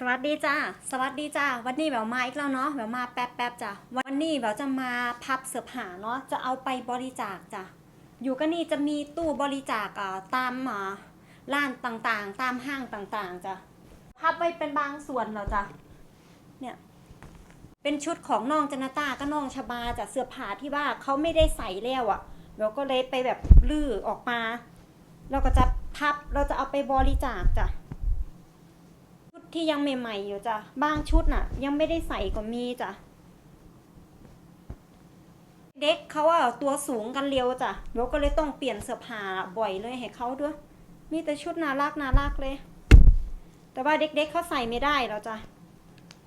สวัสดีจ้าสวัสดีจ้าวันนี้แหววมาอีกแล้วเนาะแหววมาแป๊บแป๊บๆจ้ะวันนี้แหววจะมาพับเสื้อผ้าเนาะจะเอาไปบริจาคจ้ะอยู่ก็นี่จะมีตู้บริจาคอ่าตามอ่าร้านต่างๆ ตามห้างต่างๆจ้ะพับไว้เป็นบางส่วนแล้วจ้ะเนี่ยเป็นชุดของน้องจนาตาก็น้องชบาจ้ะเสื้อผ้าที่ว่าเขาไม่ได้ใส่แล้วอะ่ะเราก็เลยไปแบบลื้อออกมา เราก็จะพับเราจะเอาไปบริจาคจ้ะ ที่ยังใหม่ ๆ อยู่จ้ะ บางชุดน่ะ ยังไม่ได้ใส่ก็มีจ้ะ เด็กเขาอะตัวสูงกันเร็วจ้ะเราก็เลยต้องเปลี่ยนเสื้อผ้าบ่อยเลยให้เขาด้วย มีแต่ชุดน่ารักน่ารักเลย แต่ว่าเด็กๆเขาใส่ไม่ได้แล้วจ้ะ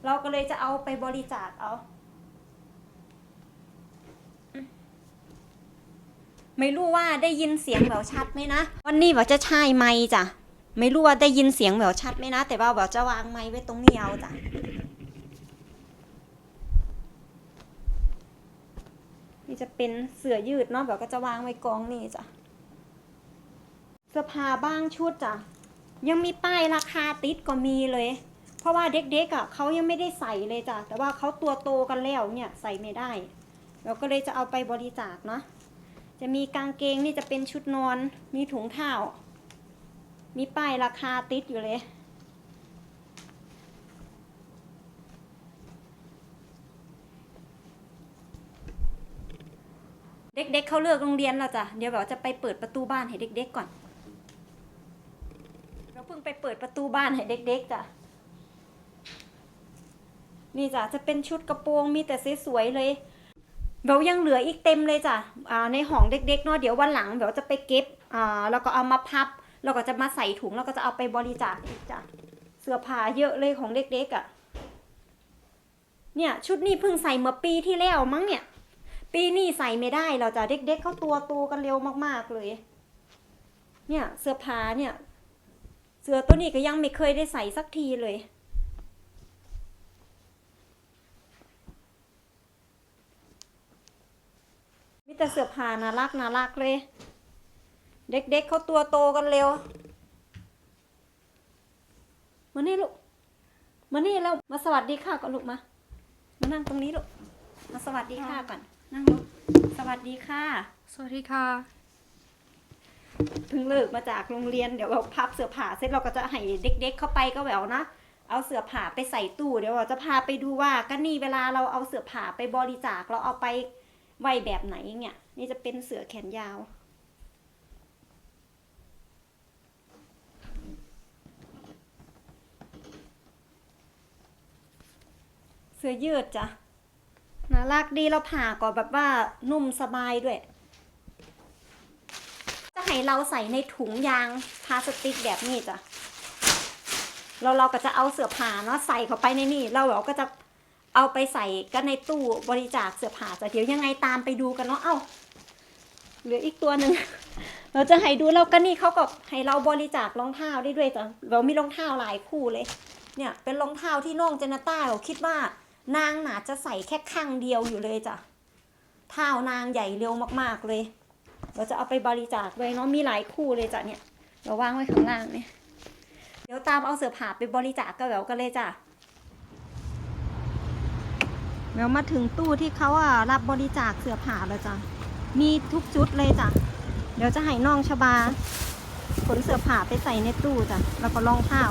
เราก็เลยจะเอาไปบริจาคเอาไม่รู้ว่าได้ยินเสียงแหววชัดไหมนะ วันนี้แหววจะใช้ไม้จ้ะ ไม่รู้ว่าได้ยินเสียงแหววชัดไหมนะ แต่ว่าแหววจะวางไม้ไว้ตรงนี้เอาจ้ะนี่จะเป็นเสื้อยืดเนาะแหววก็จะวางไว้กองนี่จ้ะเสื้อผ้าบ้างชุดจ้ะยังมีป้ายราคาติดก็มีเลย เพราะว่าเด็กๆอะเขายังไม่ได้ใส่เลยจ้ะแต่ว่าเขาตัวโตกันแล้วเนี่ยใส่ไม่ได้เราก็เลยจะเอาไปบริจาคเนาะจะมีกางเกงนี่จะเป็นชุดนอน มีถุงเท้า มีป้ายราคาติดอยู่เลยเด็กๆเเขาเลือกโรงเรียนแล้วจ้ะ เดี๋ยวแบบจะไปเปิดประตูบ้านให้เด็ก ๆก่อน เราเพิ่งไปเปิดประตูบ้านให้เด็ก ๆจ้ะ นี่จ้ะจะเป็นชุดกระโปรงมีแต่สวยๆเลยเบลยังเหลืออีกเต็มเลยจ้ะในห้องเด็กๆเนาะเดี๋ยววันหลังเบลจะไปเก็บแล้วก็เอามาพับ แล้วก็จะมาใส่ถุงแล้วก็จะเอาไปบริจาคอีกจ้ะเสื้อผ้าเยอะเลยของเด็กๆอะ่ะ เนี่ยชุดนี้เพิ่งใส่เมื่อปีที่แล้วมั้งเนี่ย ปีนี้ใส่ไม่ได้เราจะเด็กๆเขาตัวโตกันเร็วมากๆเลย เนี่ยเสื้อผ้าเนี่ย เสื้อตัวนี้ก็ยังไม่เคยได้ใส่สักทีเลยมีแต่เสื้อผ้าน่ารักน่ารักเลย เด็กๆเขาตัวโตกันเร็วมานี่ลูกมานี่แล้วมาสวัสดีค่ะก่อนลูกมา มานั่งตรงนี้ลูก มาสวัสดีค่ะก่อน นั่งลูก สวัสดีค่ะ สวัสดีค่ะ เพิ่งเลิกมาจากโรงเรียนเดี๋ยวเราพับเสื้อผ้าเสร็จเราก็จะให้เด็ก ๆ เข้าไปก็แหววนะ เอาเสื้อผ้าไปใส่ตู้เดี๋ยวเราจะพาไปดูว่าก็นี่เวลาเราเอาเสื้อผ้าไปบริจาคเราเอาไปไว้แบบไหนเนี่ย นี่จะเป็นเสื้อแขนยาว เสื้อยืดจ้ะน่ารักดีเราผ่าก็แบบว่านุ่มสบายด้วย จะให้เราใส่ในถุงยางพลาสติกแบบนี้จ้ะเราเราก็จะเอาเสื้อผ้าเนาะใส่เข้าไปในนี่เราเราก็จะเอาไปใส่ก็ในตู้บริจาคเสื้อผ้าจ้ะเดี๋ยวยังไงตามไปดูกันเนาะเอ้าเหลืออีกตัวหนึ่งเราจะให้ดูเราก็นี่เขาก็ให้เราบริจาครองเท้าได้ด้วยจ้ะเรามีรองเท้าหลายคู่เลย เนี่ยเป็นรองเท้าที่น้องเจนาต้าเราคิดว่า นางหนาจะใส่แค่ข้างเดียวอยู่เลยจ้ะเท้านางใหญ่เร็วมากๆเลย เราจะเอาไปบริจาคเลยเนาะมีหลายคู่เลยจ้ะเนี่ย เราวางไว้ข้างล่างเนี่ย เดี๋ยวตามเอาเสื้อผ้าไปบริจาคกันแล้วกันเลยจ้ะเดี๋ยวมาถึงตู้ที่เขาอะรับบริจาคเสื้อผ้าแล้วจ้ะ มีทุกชุดเลยจ้ะ เดี๋ยวจะให้น้องชบาขนเสื้อผ้าไปใส่ในตู้จ้ะ แล้วก็รองเท้า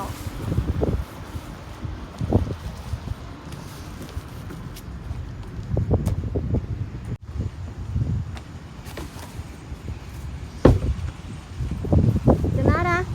Janara.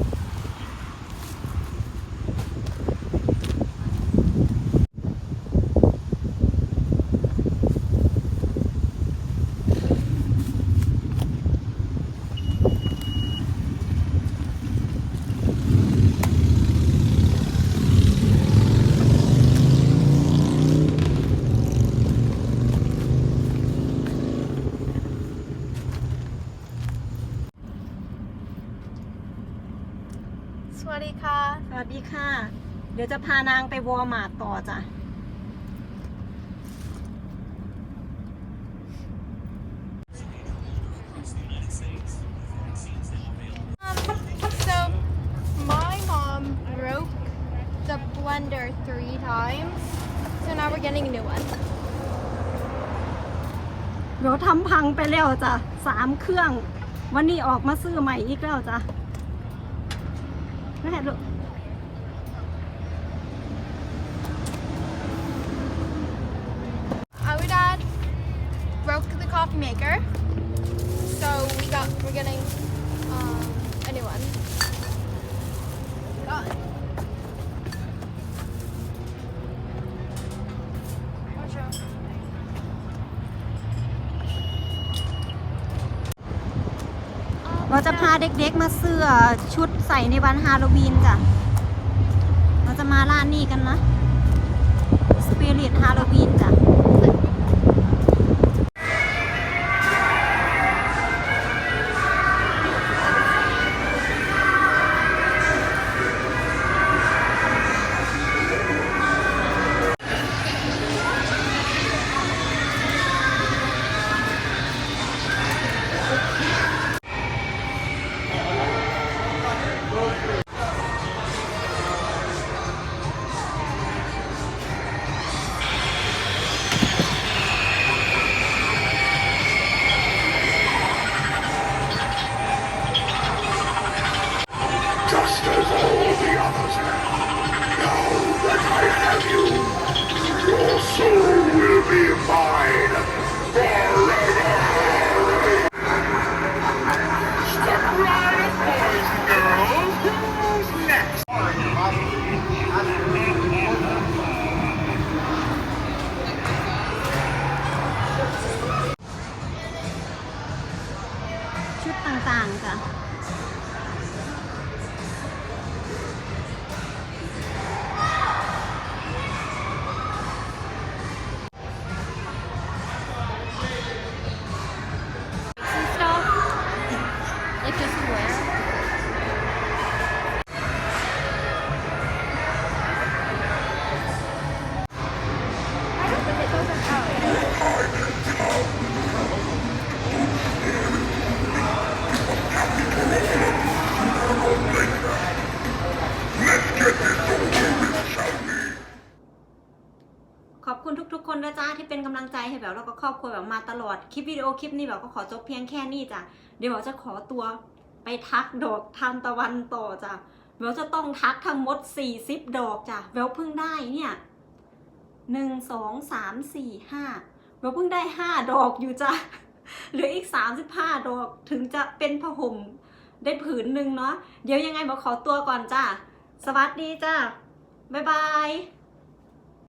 s วัสดีค่ะ ส วัสดีค่ะ เดี๋ยวจะพานางไปวอร์มาร์ทต่อจ้ะ Um, so my mom broke the went there three times. So now we're getting a new one. เดี๋ยวทำพังไปแล้วจ้ะสามเครื่อง วันนี้ออกมาซื้อใหม่อีกแล้วจ้ะแม่ลูก Our coffee maker. So we got we're getting um, a new one. Got. เราจะพาเด็กๆมาเสื้อชุดใส่ในวันฮาโลวีนจ้ะ เราจะมาร้านนี้กันนะ ขอบคุณทุกๆ คนด้วยจ้าที่เป็นกำลังใจให้แบบแล้วก็ครอบครัวแบบมาตลอดคลิปวิดีโอคลิปนี้แบบก็ขอจบเพียงแค่นี้จ้ะเดี๋ยวเราจะขอตัวไปทักดอกทานตะวันต่อจ้ะเวลจะต้องทักทั้งหมด40 ดอกจ้ะเวลเพิ่งได้เนี่ยหนึ่งสองสามสี่ห้า เราเพิ่งได้ห้าดอกอยู่จ้ะเหลืออีกสามสิบห้าดอกถึงจะเป็นผ้าห่มได้ผืนหนึ่งเนาะเดี๋ยวยังไงบอกขอตัวก่อนจ้ะสวัสดีจ้ะบ๊ายบาย